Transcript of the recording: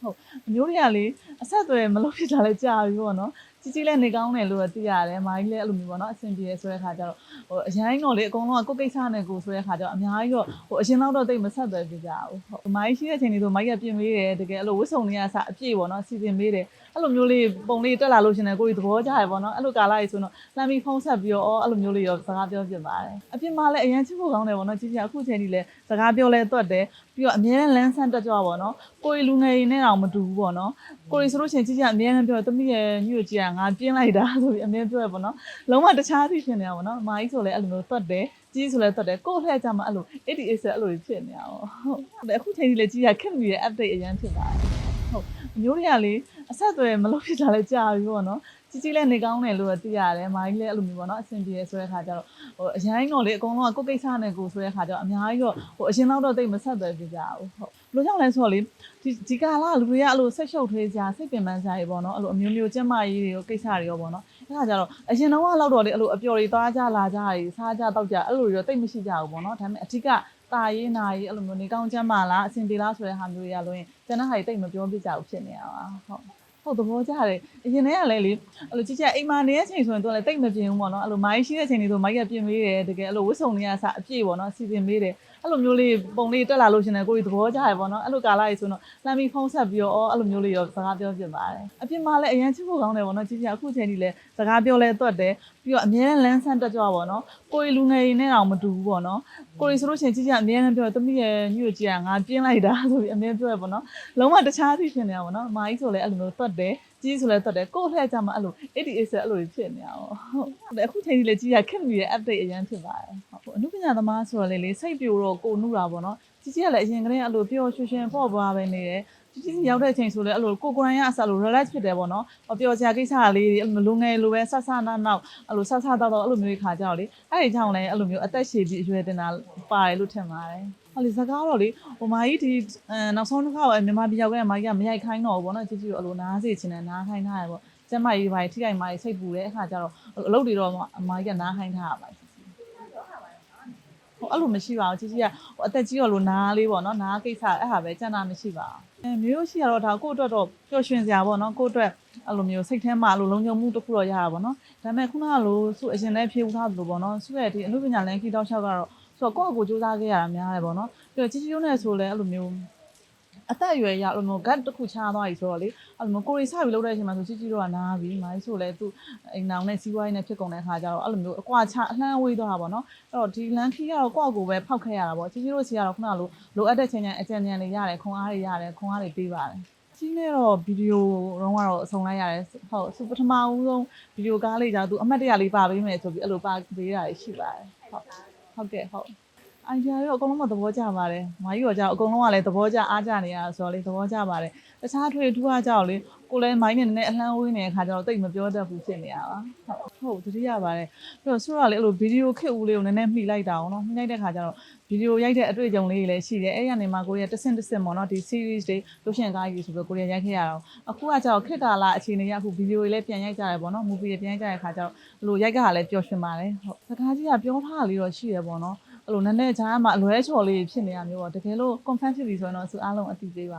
ဟုတ်အမျိုးတွေကလေအဆက်အသွယ်မလုပ်ဖြစ်တာလည်းကြာပြီပေါ့နော် ကြီးကြီးလည်းနေကောင်းတယ်လို့သိရတယ်မိုင်းလည်းအဲ့လိုမျိုးပေါ့နော်အဆင်ပြေရဆိုတဲ့ခါကျတော့ဟိုအရင်တော့လေအကုန်လုံးကကိုယ်ကိစ္စနဲ့ကိုယ်ဆိုတဲ့ခါကျတော့အများကြီးတော့ဟိုအရင်တော့တိတ်မဆက်သွယ်ပြကြဘူးဟုတ်မိုင်းရှိတဲ့အချိန်လေးဆိုမိုင်းကပြင်ပေးတယ်တကယ်အဲ့လိုဝစ်စုံတွေကစအပြည့်ပေါ့နော်စီစဉ်ပေးတယ်အဲ့လိုမျိုးလေးပုံလေးတက်လာလို့ရှင်တယ်ကိုယ်ကြီးသဘောကျရပေါ့နော်အဲ့လိုကာလာကြီးဆိုတော့လမ်းပြီးဖုံးဆက်ပြီးတော့အော်အဲ့လိုမျိုးလေးရောစကားပြောပြပါတယ်အပြင်မှာလည်းအရင်ချစ်ဖို့ကောင်းတယ်ပေါ့နော်ကြီးကြီးအခုချိန်ကြီးလည်းစကားပြောလဲတွတ်တယ်ပြီးတော့အများနဲ့လမ်းဆန်းတက်ကြွပေါ့နော်ကိုယ်လူငယ်ရင်းနဲ့တော့မတူဘူးပေါ့နော် ကိုယ်ဆိုလို့ရှိရင်ကြီးကြီးအများနဲ့ပြောတမီးရဲ့ညို့ကြီးကငါပြင်းလိုက်တာဆိုပြီးအများပြောရပေါ့နော်လုံးဝတခြားသိဖြစ်နေတာပေါ့နော်မာကြီးဆိုလည်းအဲ့လိုမျိုးတွတ်တယ်ကြီးဆိုလည်းတွတ်တယ်ကိုယ့်လှည့်ကြမှာအဲ့လို88ဆိုအဲ့လိုဖြစ်နေတာပေါ့ဟုတ်အခုချိန်ကြီးလည်းကြီးကခက်မီရဲ့ update အရင်ဖြစ်ပါတယ်ဟုတ်အမျိုးတွေကလေအဆက်အသွယ်မလုပ်ဖြစ်တာလည်းကြာပြီပေါ့နော် ကြီးကြီးလည်းနေကောင်းတယ်လို့သိရတယ်မိုင်းလည်းအဲ့လိုမျိုးပေါ့နော်အဆင်ပြေရဆိုတဲ့ခါကျတော့ဟိုအရင်တော့လေအကုန်လုံးကကိုယ်ကိစ္စနဲ့ကိုယ်ဆိုတဲ့ခါကျတော့အများကြီးတော့ဟိုအရင်တော့တိတ်မဆက်သွယ်ပြကြဘူးဟုတ်ဘယ်လိုကြောင့်လဲဆိုတော့လေဒီဒီကာလလူတွေကအဲ့လိုဆက်ရှုပ်ထွေးကြစိတ်ပင်ပန်းကြရပေါ့နော်အဲ့လိုအမျိုးမျိုးကျက်မကြီးတွေကိုကိစ္စတွေရောပေါ့နော်အဲ့ခါကျတော့အရင်တော့ကတော့တော့လေအဲ့လိုအပျော်တွေသွားကြလာကြတွေစားကြတောက်ကြအဲ့လိုတွေတော့တိတ်မရှိကြဘူးပေါ့နော်ဒါပေမဲ့အဓိကตาရေးနာရေးအဲ့လိုမျိုးနေကောင်းချမ်းမာလားအဆင်ပြေလားဆိုတဲ့ဟာမျိုးတွေကလို့ရင်ကျန်တဲ့ဟာတွေတိတ်မပြောပြကြဘူးဖြစ်နေတာပါဟုတ် ဟုတ်သဘောကျတယ်အရင်တည်းကလည်းလေအဲ့လိုကြည့်ကြအိမ်မှာနေတဲ့ချိန်ဆိုရင်တော့လည်းတိတ်မပြင်းဘူးပေါ့နော်အဲ့လိုမိုင်းရှိတဲ့ချိန်တွေဆိုမိုက်ကပြင်ပေးတယ်တကယ်အဲ့လိုဝစ်စုံတွေကစအပြည့်ပေါ့နော်စီစဉ်ပေးတယ်အဲ့လိုမျိုးလေးပုံလေးတက်လာလို့ရှင်တယ်ကိုကြီးသဘောကျရပေါ့နော်အဲ့လိုကာလာကြီးဆိုတော့လမ်းပြီးဖုံးဆက်ပြီးတော့အော်အဲ့လိုမျိုးလေးရောစကားပြောပြပါတယ်အပြင်မှာလည်းအရင်ချစ်ဖို့ကောင်းတယ်ပေါ့နော်ကြည့်ကြအခုချိန်ကြီးလည်းစကားပြောလဲတွတ်တယ်ပြီးတော့အများနဲ့လမ်းဆန်းတက်ကြွပေါ့နော်ကိုကြီးလူငယ်ရင်းနဲ့တော့မတူဘူးပေါ့နော်ကိုကြီးဆိုလို့ရှိရင်ကြည့်ကြအများနဲ့ပြောတမီးရဲ့ညို့ကြီးကငါပြင်းလိုက်တာဆိုပြီးအများပြောရပေါ့နော်လုံးဝတခြားသိဖြစ်နေတာပေါ့နော်မာကြီးဆိုလည်းအဲ့လိုမျိုးတွတ်တယ်ကြီးဆိုလည်းတွတ်တယ်ကိုယ့်လှည့်ကြမှာအဲ့လို88ဆိုအဲ့လိုဖြစ်နေတာပေါ့ဟုတ်အခုချိန်ကြီးလည်းကြီးရခက်မီရဲ့ update အရင်ဖြစ်ပါတယ်ဟုတ်အနုပညာသမားဆိုတော့လေလေစိတ်ပြိုတော့ကိုနုတာပေါ့နော်ကြီးကြီးကလည်းအရင်ကတည်းကအဲ့လိုပျော်ရွှင်ရွှင်ပေါ့ပွားပဲနေတယ်ကြီးကြီး ရောက်တဲ့အချိန်ဆိုလည်းအဲ့လိုကိုကိုရိုင်းကအစားလို့ relax ဖြစ်တယ်ပေါ့နော်ဟောပျော်စရာကိစ္စလေးတွေအဲ့လိုလူငယ်လိုပဲဆဆနာနောက်အဲ့လိုဆဆတော့တော့အဲ့လိုမျိုးခါကြောက်လေအဲ့ဒီကြောင့်လည်းအဲ့လိုမျိုးအသက်ရှည်ပြီးအရွယ်တင်တာပါတယ်လို့ထင်ပါတယ်ဟောလေစကားတော့လေဟိုမာကြီးဒီအဲနောက်ဆုံးတစ်ခါကမြန်မာပြည်ရောက်ခဲ့တဲ့မာကြီးကမရိုက်ခိုင်းတော့ဘူးပေါ့နော်ကြီးကြီးကိုအဲ့လိုနားစေချင်တယ်နားခိုင်းထားရပေါ့ကျမကြီးဘာထိခိုက်မာကြီးစိတ်ပူတဲ့အခါကျတော့အလုပ်တွေတော့အမာကြီးကနားခိုင်းထားရပါ ဟိုအဲ့လိုမရှိပါဘူးကြီးကြီးကဟိုအသက်ကြီးရောလို့နားလေးပေါ့နော်နားကိစ္စအဲ့ဟာပဲကျန်တာမရှိပါဘူးအဲမျိုးရှိရတော့ဒါကိုယ့်အတွက်တော့ပျော်ရွှင်စရာပေါ့နော်ကိုယ့်အတွက်အဲ့လိုမျိုးစိတ်ထဲမှာအဲ့လိုလုံခြုံမှုတစ်ခုတော့ရတာပေါ့နော်ဒါပေမဲ့ခုနကလိုစုအရင်လည်းဖြေဦးထားသလိုပေါ့နော်စုရဲ့ဒီအမှုပညာလန်ခီတောက်ချောက်ကတော့ဆိုတော့ကိုယ့်အကိုစူးစမ်းခဲ့ရတာများတယ်ပေါ့နော်ပြီးတော့ကြီးကြီးရုံးနဲ့ဆိုလဲအဲ့လိုမျိုး အသက်အရွယ်ရအဲ့လိုမျိုး gut တစ်ခုချသွားပြီဆိုတော့လေအဲ့လိုမျိုးကိုရီစပြီးလုပ်တဲ့အချိန်မှာဆိုကြီးကြီးတော့နားပြီမိုင်းဆိုလဲသူအိမ်နောင်နဲ့စီးပွားရေးနဲ့ဖြစ်ကုန်တဲ့ခါကျတော့အဲ့လိုမျိုးအကွာချအလှမ်းဝေးသွားတာပေါ့နော်အဲ့တော့ဒီလန်ခီကတော့ကိုယ့်အကိုပဲဖောက်ခဲ့ရတာပေါ့ကြီးကြီးတို့စီကတော့ခုနလိုလိုအပ်တဲ့ချိန်တိုင်းအကြံဉာဏ်တွေရတယ်ခွန်အားတွေရတယ်ခွန်အားတွေပေးပါတယ်ကြီးနဲ့တော့ဗီဒီယိုတော့ကတော့အဆုံးလိုက်ရတယ်ဟုတ်သူပထမဦးဆုံးဗီဒီယိုကားလေးကြောင့်သူအမှတ်တရလေးပါပေးမယ်ဆိုပြီးအဲ့လိုပါပေးတာရှိပါတယ်ဟုတ်ဟုတ်ကဲ့ဟုတ် အိုင်ဒီယာရောအကုန်လုံးကသဘောကျပါတယ်။မာကြီးရောကြောက်အကုန်လုံးကလည်းသဘောကျအားကျနေရဆိုတော့လေသဘောကျပါတယ်။တခြားထွေထူးအားကြောက်လေကိုလည်းမိုင်းနဲ့နည်းနည်းအလှမ်းဝေးနေတဲ့ခါကျတော့တိတ်မပြောတတ်ဘူးဖြစ်နေရပါ။ဟုတ်ဟုတ်သတိရပါတယ်။ပြီးတော့ဆိုတော့လေအဲ့လိုဗီဒီယိုခစ်ဦးလေးကိုနည်းနည်းမှီလိုက်တာအောင်နော်။မှီလိုက်တဲ့ခါကျတော့ဗီဒီယိုရိုက်တဲ့အတွေ့အကြုံလေးတွေလည်းရှိတယ်။အဲ့ရနေမှာကိုရီးယားတစ်ဆင့်တစ်ဆင့်ပေါ့နော်ဒီ series တွေလို့ရှင်ကားကြီးဆိုပြီးကိုရီးယားရိုက်ခဲ့ရတော့အခုကကျတော့ခစ်ကာလာအခြေအနေရအခုဗီဒီယိုတွေလည်းပြန်ရိုက်ကြရပေါ့နော်။ movie တွေပြန်ရိုက်ကြတဲ့ခါကျတော့အဲ့လိုရိုက်ကလည်းပျော်ရွှင်ပါတယ်။ဟုတ်စကားကြီးကပြောထားလေးတော့ရှိရပေါ့နော်။ အဲ့လိုနည်းနည်းချာမှအလွဲချော်လေးဖြစ်နေတာမျိုးပေါ့တကယ်လို့ confirm ဖြစ်ပြီဆိုရင်တော့သူအားလုံးအသိပေးပါ